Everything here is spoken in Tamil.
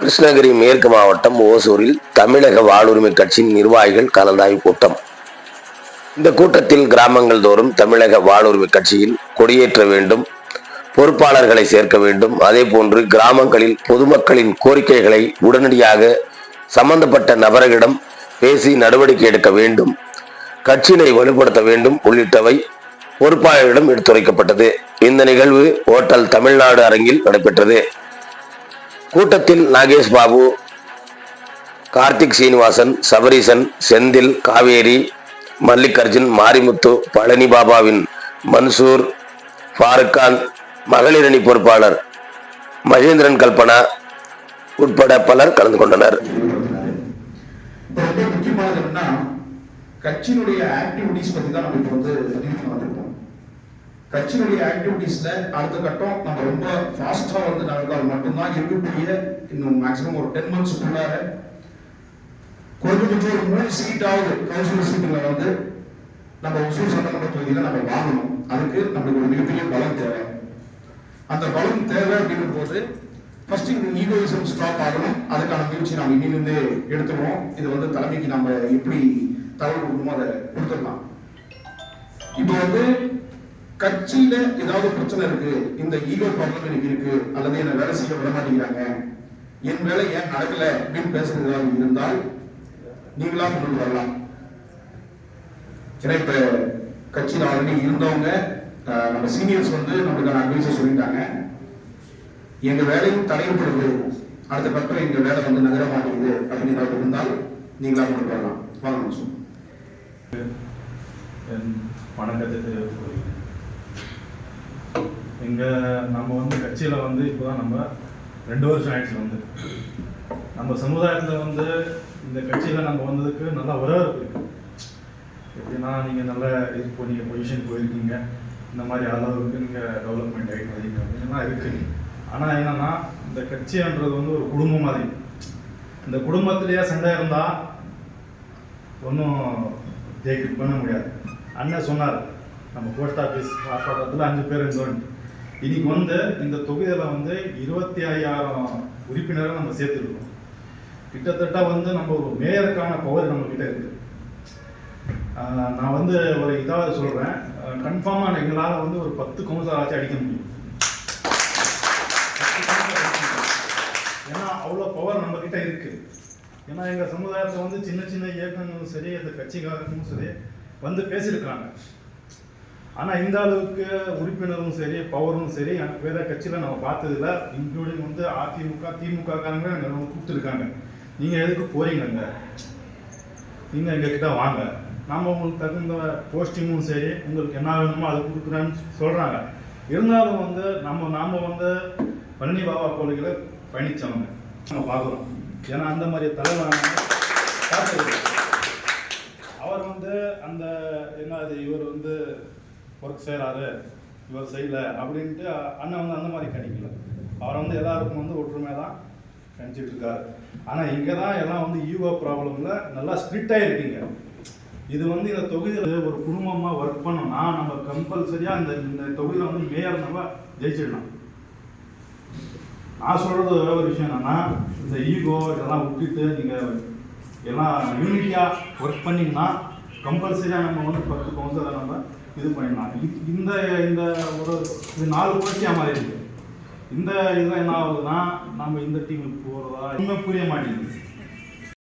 கிருஷ்ணகிரி மேற்கு மாவட்டம் ஓசூரில் தமிழக வாழ்வுரிமை கட்சியின் நிர்வாகிகள் கலந்தாய்வு கூட்டம். இந்த கூட்டத்தில் கிராமங்கள் தோறும் தமிழக வாழ்வுரிமை கட்சியில் கொடியேற்ற வேண்டும் பொறுப்பாளர்களை சேர்க்க வேண்டும். அதே போன்று கிராமங்களில் பொதுமக்களின் கோரிக்கைகளை உடனடியாக சம்பந்தப்பட்ட நபர்களிடம் பேசி நடவடிக்கை எடுக்க வேண்டும். கட்சியினை வலுப்படுத்த வேண்டும். உள்ளிட்டவை பொறுப்பாளர்களிடம் எடுத்துரைக்கப்பட்டது. இந்த நிகழ்வு ஓட்டல் தமிழ்நாடு அரங்கில் நடைபெற்றது. கூட்டத்தில் நாகேஷ் பாபு கார்த்திக் சீனிவாசன் சபரீசன் செந்தில் காவேரி மல்லிகார்ஜுன் மாரிமுத்து பழனி பாபாவின் மன்சூர் ஃபாருக்கான் மகளிரணி பொறுப்பாளர் மகேந்திரன் கல்பனா உட்பட பலர் கலந்து கொண்டனர். ரொம்ப என்னன்னா கட்சியினுடைய ஆக்டிவிட்டிஸ் பத்தி தான் நம்ம இப்போ வந்து வந்திருக்கோம் கட்சியினுடைய ஆக்டிவிட்டீஸில் அடுத்த கட்டம் நம்ம ரொம்ப ஃபாஸ்டா வந்து நடந்தால் மட்டும்தான் இருக்கக்கூடிய இன்னும் மேக்ஸிமம் ஒரு டென் மந்த்ஸ்க்குள்ளார குறைஞ்சபட்சம் ஒரு மூணு சீட்டாவது கவுன்சிலர் சீட்டுகளை வந்து நம்ம ஒசூர் சட்டமன்ற தொகுதியில நம்ம வாங்கணும். அதுக்கு நம்மளுக்கு ஒரு மிகப்பெரிய பலம் தேவை. அந்த பலம் தேவை அப்படிங்கும் போது ஃபர்ஸ்ட் இந்த ஈகோயிசம் ஸ்டாப் ஆகணும். அதுக்கான முயற்சி நம்ம இன்னிலிருந்து எடுத்துருவோம். இது வந்து தலைமைக்கு நம்ம எப்படி தகவல் கொடுக்கணுமோ அதை கொடுத்துடலாம். இப்போ வந்து கட்சியில ஏதாவது பிரச்சனை இருக்கு. இந்த ஈகோ ப்ராப்ளம் எனக்கு இருக்கு. அல்லது என்ன வேலை செய்ய விட மாட்டேங்கிறாங்க. என் வேலை ஏன் நடக்கல அப்படின்னு பேசுறதா இருந்தால் நீங்களா கொண்டு வரலாம். ஏன்னா இப்ப கட்சியில் ஆல்ரெடி இருந்தவங்க அஹ், நம்ம சீனியர்ஸ் வந்து நம்மளுக்கான அட்வைஸை சொல்லிட்டாங்க எங்க வேலையும் தடையப்படுது அடுத்த கட்டம் எங்க வேலை வந்து நகர மாட்டேங்குது அப்படின்னு ஏதாவது இருந்தால் நீங்களா கொண்டு வரலாம். வாங்க வணக்கத்தை நம்ம வந்து கட்சியில் வந்து இப்போ தான் நம்ம ரெண்டு வருஷம் ஆயிடுச்சு வந்து. நம்ம சமுதாயத்தில் வந்து இந்த கட்சியில் நம்ம வந்ததுக்கு நல்லா வரவேற்பு இருக்கு. எப்படின்னா நீங்கள் நல்ல இப்போ நீங்கள் பொசிஷன் போயிருக்கீங்க. இந்த மாதிரி அளவுக்கு நீங்கள் டெவலப்மெண்ட் ஆகிட்டு வரீங்க அப்படின்லாம் இருக்குது ஆனால் என்னென்னா இந்த கட்சின்றது வந்து ஒரு குடும்பம் மாதிரி. இந்த குடும்பத்திலேயே சண்டை இருந்தால் ஒன்றும் ஜெயிக்க பண்ண முடியாது. அண்ணன் சொன்னார் நம்ம போஸ்ட் ஆஃபீஸ் ஆர்ப்பாட்டத்தில் அஞ்சு பேர் இருந்தோம் இன்னைக்கு வந்து இந்த தொகுதியில் வந்து இருபத்தி ஐயாயிரம் உறுப்பினரை நம்ம சேர்த்துருக்கோம். கிட்டத்தட்ட வந்து நம்ம ஒரு மேயருக்கான பவர் நம்மக்கிட்ட இருக்குது. நான் வந்து ஒரு இதாக சொல்கிறேன் கன்ஃபார்மாக எங்களால் வந்து ஒரு பத்து கவுன்சிலர் ஆச்சு அடிக்க முடியும் ஏன்னா அவ்வளோ பவர் கிட்ட இருக்கு. ஏன்னா எங்கள் சமுதாயத்தில் வந்து சின்ன சின்ன இயக்கங்களும் சரி இந்த கட்சிக்காரங்களும் சரி வந்து பேசியிருக்கிறாங்க. ஆனால் இந்த அளவுக்கு உறுப்பினரும் சரி பவரும் சரி வேற கட்சியில் நம்ம பார்த்ததில்ல. இன்க்ளூடிங் வந்து அதிமுக திமுக காரங்க நம்ம கூப்பிட்டுருக்காங்க. நீங்கள் எதுக்கு போறீங்க நீங்கள் எங்ககிட்ட வாங்க. நாம் உங்களுக்கு தகுந்த போஸ்டிங்கும் சரி உங்களுக்கு என்ன வேணுமோ அதை கொடுக்குறேன்னு சொல்கிறாங்க இருந்தாலும் வந்து நம்ம நாம் வந்து பழனி பாபா கோயில்களை பயணித்தவங்க நம்ம பார்க்குறோம் ஏன்னா அந்த மாதிரி தலைவர் அவர் வந்து அந்த என்ன அது இவர் வந்து ஒர்க் செய்கிறாரு இவர் செய்யலை அப்படின்ட்டு அண்ணன் வந்து அந்த மாதிரி கணிக்கல. அவர் வந்து எல்லாருக்கும் வந்து ஒற்றுமை தான் கணிச்சிட்டு இருக்காரு. ஆனால் இங்கே தான் எல்லாம் வந்து ஈகோ ப்ராப்ளமில் நல்லா ஸ்பிரிட்டாக இருக்கீங்க இது வந்து இந்த தொகுதியில் ஒரு குடும்பமாக ஒர்க் பண்ணோம்னா நம்ம கம்பல்சரியாக இந்த இந்த தொகுதியில் வந்து மேயர் நம்ம ஜெயிச்சிடலாம். நான் சொல்கிறது ஒரே ஒரு விஷயம் என்னென்னா இந்த ஈகோ இதெல்லாம் விட்டுட்டு நீங்கள் எல்லாம் யூனிட்டியாக ஒர்க் பண்ணிங்கன்னா கம்பல்சரியாக நம்ம வந்து பத்து கவுன்சிலரை நம்ம இது பண்ணிடலாம். இந்த இந்த ஒரு இது நாலு புரட்சியாக மாறி இருக்குது இந்த இதில் என்ன ஆகுதுன்னா நம்ம இந்த டீமுக்கு போகிறதா இன்னும் புரிய மாட்டேங்குது.